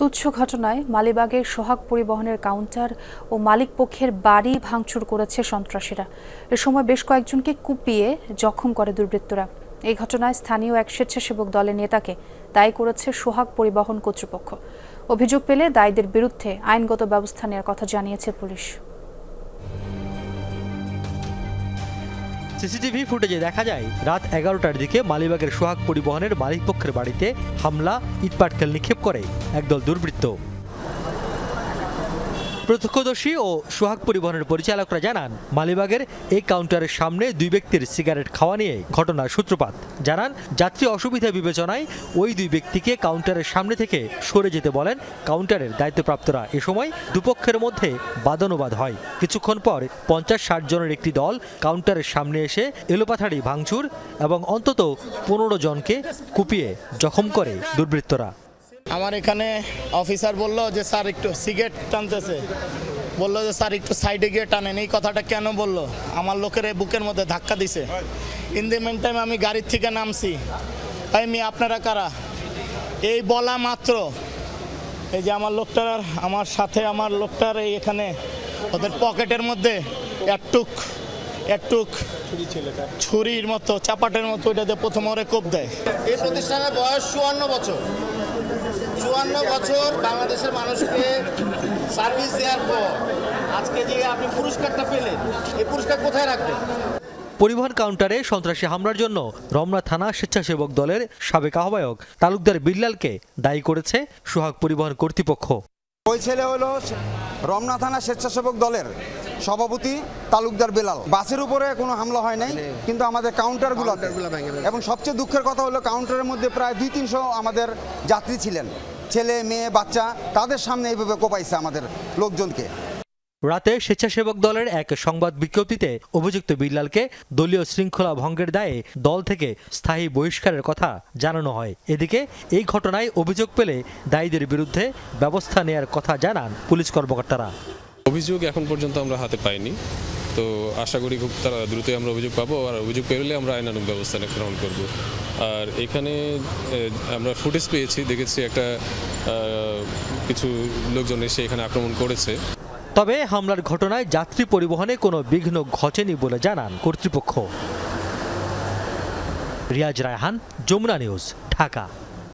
তুচ্ছ ঘটনায় মালিবাগের সোহাগ পরিবহনের কাউন্টার ও মালিক পক্ষের বাড়ি ভাঙচুর করেছে সন্ত্রাসীরা। এ সময় বেশ কয়েকজনকে কুপিয়ে জখম করে দুর্বৃত্তরা। এই ঘটনায় স্থানীয় এক স্বেচ্ছাসেবক দলের নেতাকে দায়ী করেছে সোহাগ পরিবহন কর্তৃপক্ষ। অভিযোগ পেলে দায়ীদের বিরুদ্ধে আইনগত ব্যবস্থা নেওয়ার কথা জানিয়েছে পুলিশ। সিসিটিভি ফুটেজে দেখা যায়, রাত এগারোটার দিকে মালিবাগের সোহাগ পরিবহনের মালিকপক্ষের বাড়িতে হামলা, ইটপাটকেল নিক্ষেপ করে, একদল দুর্বৃত্ত। প্রত্যক্ষদর্শী ও সোহাগ পরিবহনের পরিচালকরা জানান, মালিবাগের এই কাউন্টারের সামনে দুই ব্যক্তির সিগারেট খাওয়া নিয়ে ঘটনার সূত্রপাত। জানান, যাত্রী অসুবিধা বিবেচনায় ওই দুই ব্যক্তিকে কাউন্টারের সামনে থেকে সরে যেতে বলেন কাউন্টারের দায়িত্বপ্রাপ্তরা। এ সময় দুপক্ষের মধ্যে বাদানুবাদ হয়। কিছুক্ষণ পর পঞ্চাশ ষাট জনের একটি দল কাউন্টারের সামনে এসে এলোপাথাড়ি ভাঙচুর এবং অন্তত পনেরো জনকে কুপিয়ে জখম করে দুর্বৃত্তরা। আমার এখানে অফিসার বলল যে, স্যার, একটু সিগারেট টানতেছে। বলল যে, স্যার, একটু সাইডে গিয়ে টানেন। এই কথাটা কেন বলল? আমার লোকের এই বুকের মধ্যে ধাক্কা দিছে। ইন দি মেন টাইম আমি গাড়ির থেকে নামছি। এই মি আপনারা কারা? এই বলা মাত্র। এই যে, আমার লোকটার আমার সাথে, আমার লোকটার এই এখানে, ওদের পকেটের মধ্যে একটুক একটুক ছুরির মতো চাপাটের মতো ওইটাতে প্রথম ওরে কোপ দেয়। এই প্রতিষ্ঠানের বয়স চুয়ান্ন বছর। চুয়ান্ন বছর বাংলাদেশের মানুষকে সার্ভিস দেওয়ার পর আজকে যে আপনি পুরস্কারটা পেলেন এই পুরস্কার কোথায় রাখবেন? পরিবহন কাউন্টারে সন্ত্রাসী হামলার জন্য রমনা থানা স্বেচ্ছাসেবক দলের সাবেক আহ্বায়ক তালুকদার বিল্লালকে দায়ী করেছে সোহাগ পরিবহন কর্তৃপক্ষ। ওই ছেলে হলো রমনা থানা স্বেচ্ছাসেবক দলের সভাপতি তালুকদার বেলাল। বাসের উপরে কোনো হামলা হয় নাই কিন্তু আমাদের কাউন্টারগুলো এবং সবচেয়ে দুঃখের কথা হলো কাউন্টারের মধ্যে প্রায় দুই তিনশো আমাদের যাত্রী ছিলেন। ছেলে মেয়ে বাচ্চা তাদের সামনে এইভাবে কোপাইছে আমাদের লোকজনকে। রাতে স্বেচ্ছাসেবক দলের এক সংবাদ বিজ্ঞপ্তিতে অভিযুক্ত বিল্লালকে দলীয় শৃঙ্খলা ভঙ্গের দায়ে দল থেকে স্থায়ী বহিষ্কারের কথা জানানো হয়। এদিকে এই ঘটনায় অভিযোগ পেলে দায়ীদের বিরুদ্ধে ব্যবস্থা নেয়ার কথা জানান পুলিশ কর্মকর্তারা। অভিযোগ এখন পর্যন্ত আমরা হাতে পাইনি। তো আশা করি খুব তারা দ্রুতই আমরা অভিযোগ পাবো আর অভিযোগ পেলে আমরা আইনানুগ ব্যবস্থা গ্রহণ করব। আর এখানে আমরা ফুটেজ পেয়েছি, দেখেছি একটা কিছু লোকজন এসে এখানে আক্রমণ করেছে। তবে হামলার ঘটনায় যাত্রী পরিবহনে কোনো বিঘ্ন ঘটেনি বলে জানান কর্তৃপক্ষ। রিয়াজ রায়হান, যমুনা নিউজ, ঢাকা।